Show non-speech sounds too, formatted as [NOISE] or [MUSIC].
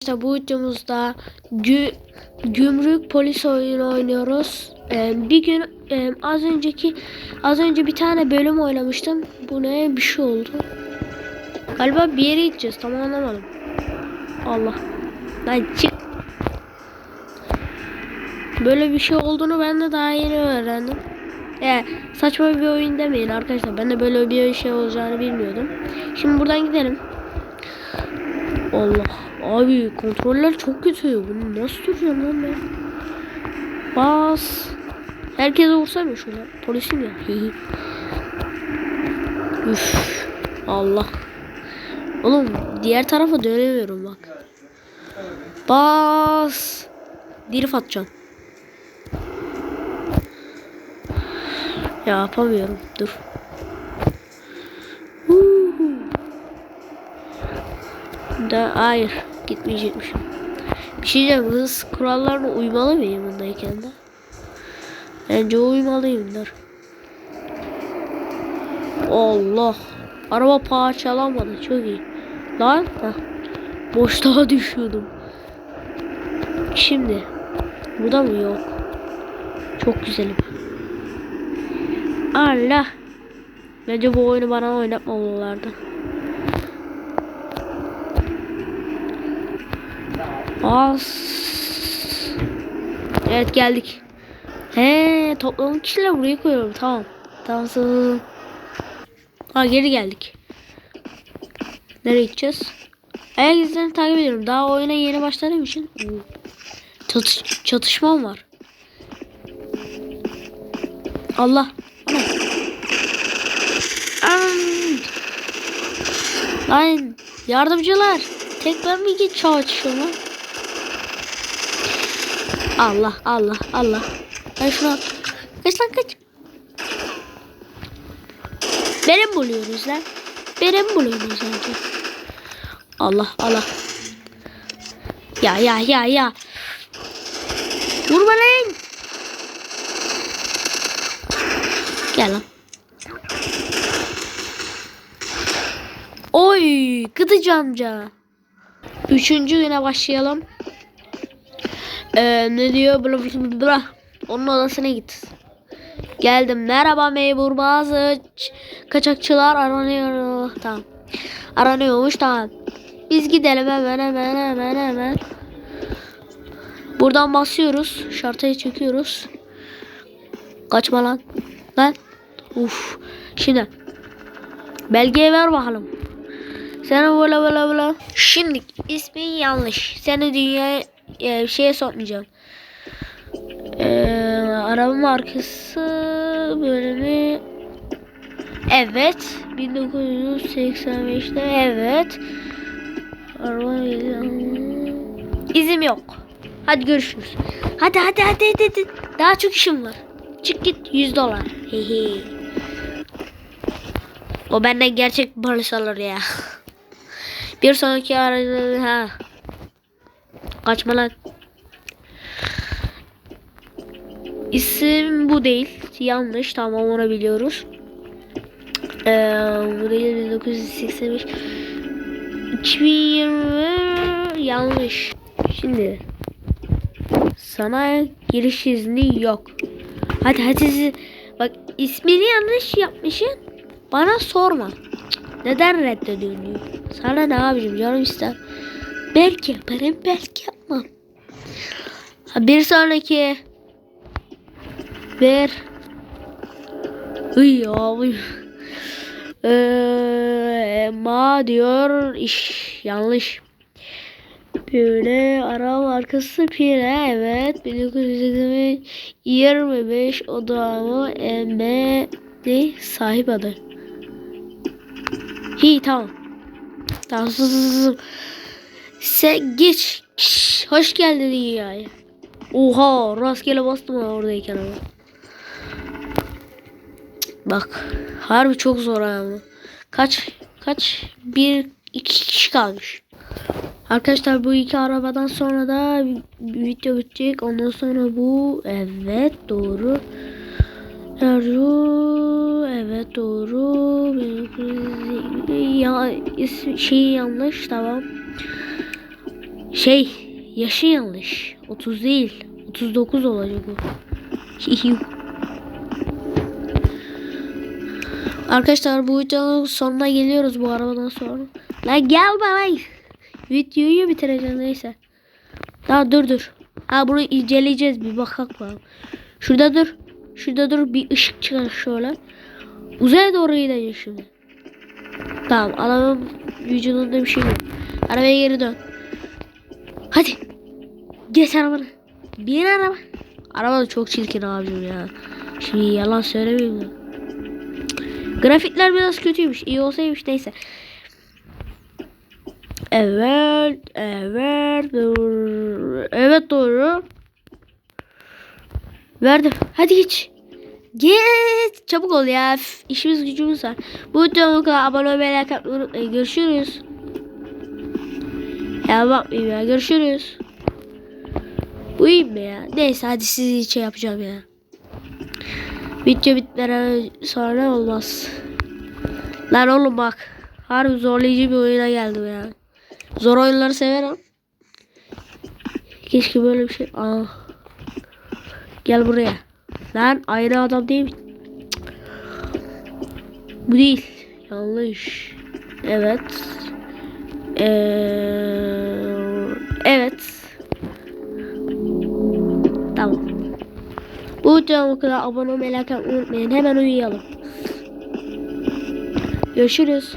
İşte bu videomuzda gü gümrük polis oyunu oynuyoruz. Ee, bir gün e, az önceki az önce bir tane bölüm oynamıştım. Bu ne bir şey oldu. Galiba bir yere gideceğiz. Tam anlamadım. Allah. Lan çık. Böyle bir şey olduğunu ben de daha yeni öğrendim. E, saçma bir oyun demeyin arkadaşlar. Ben de böyle bir şey olacağını bilmiyordum. Şimdi buradan gidelim. Allah. Abi kontroller çok kötü. Bunu nasıl duracağım lan ben? Bas. Herkese vursam ya şuna. Polisim ya. Üf. Allah. Oğlum diğer tarafa dönemiyorum bak. Bas. Dirif atacağım. Ya yapamıyorum. Dur. Da hayır gitmeyecekmişim. Bir şey diyeceğim hız kurallarına uymalı mıyım bundayken de? Bence uymalıyım dur. Allah. Araba parçalanmadı çok iyi. Lan heh. boşluğa düşüyordum. Şimdi burada mı yok? Çok güzelim. Allah. Bence bu oyunu bana oynatmamalılardı. As. Evet geldik. He toplam kişiler buraya koyuyorum. Tamam. Tamam. Ha geri geldik. Nereye gideceğiz? Ayak izlerini takip ediyorum. Daha oyuna yeni başladığım için. Çatış çatışmam var. Allah. Lan yardımcılar. Tek ben mi geç çatışıyorum? Allah Allah Allah. Ben şunu at. Kaç lan kaç. Beni mi buluyorsunuz lan? Beni mi buluyorsunuz sanki? Allah Allah. Ya ya ya ya. Vurma lan. Gel lan. Oy Gıdıcı amca. Üçüncü güne başlayalım. Ee, ne diyor? Bla bla bla. Onun odasına git. Geldim. Merhaba memur bazı kaçakçılar aranıyor. Tamam. Aranıyormuş tamam. Biz gidelim hemen hemen hemen hemen. Buradan basıyoruz. Şartayı çekiyoruz. Kaçma lan. Lan. Uf. Şimdi. Belgeyi ver bakalım. Sana böyle böyle böyle. Şimdi ismin yanlış. Seni dünyaya e, şeye sokmayacağım. Ee, araba markası bölümü. Evet. 1985'te evet. Araba İzim yok. Hadi görüşürüz. Hadi hadi hadi hadi, hadi. Daha çok işim var. Çık git 100 dolar. Hehe. O benden gerçek polis alır ya. [LAUGHS] Bir sonraki aracı ha Kaçma lan İsim bu değil. Yanlış. Tamam onu biliyoruz. Ee, bu değil 1985. 2020 yanlış. Şimdi sana giriş izni yok. Hadi hadi bak ismini yanlış yapmışsın. Bana sorma. Neden reddediyorsun diyor. Sana ne abicim canım ister. Belki yaparım belki bir sonraki Ver. Uy abi. Ee, ma diyor iş yanlış. Böyle araba arkası pire evet 1925 odamı emme ne sahip adı. Hi tamam. Tamam sus, sus, sus. Sen geç. Hoş geldin dünyaya. Oha rastgele bastım ha oradayken ama. Bak harbi çok zor ama. Kaç kaç bir iki kişi kalmış. Arkadaşlar bu iki arabadan sonra da video bitecek. Ondan sonra bu evet doğru. Doğru evet doğru. Ya şey yanlış tamam. Şey yaşı yanlış. 30 değil. 39 olacak o. Arkadaşlar bu videonun sonuna geliyoruz bu arabadan sonra. Lan gel bana. Videoyu bitireceğim neyse. Daha dur dur. Ha bunu inceleyeceğiz bir bakalım. Şurada dur. Şurada dur bir ışık çıkar şöyle. Uzaya doğru gideceğiz şimdi. Tamam adamın vücudunda bir şey yok. Arabaya geri dön. Hadi. Geç arabana. Bin araba. Araba da çok çirkin abicim ya. Şimdi yalan söylemeyeyim. Cık. Grafikler biraz kötüymüş. İyi olsaymış neyse. Evet. Evet. Doğru. Evet doğru. Verdim. Hadi geç. Geç. Çabuk ol ya. Üf, İşimiz gücümüz var. Bu videomu kadar abone olmayı like atmayı unutmayın. Görüşürüz. Ya bakmayayım ya. Görüşürüz. Uyuyayım mı ya? Neyse hadi sizi şey yapacağım ya. Video bitmeden sonra olmaz. Lan oğlum bak. Harbi zorlayıcı bir oyuna geldim ya. Zor oyunları severim. Keşke böyle bir şey. Aa. Gel buraya. Lan aynı adam değil mi? Bu değil. Yanlış. Evet. Ee, Bu videomu kadar abone olmayı like unutmayın. Hemen uyuyalım. Görüşürüz.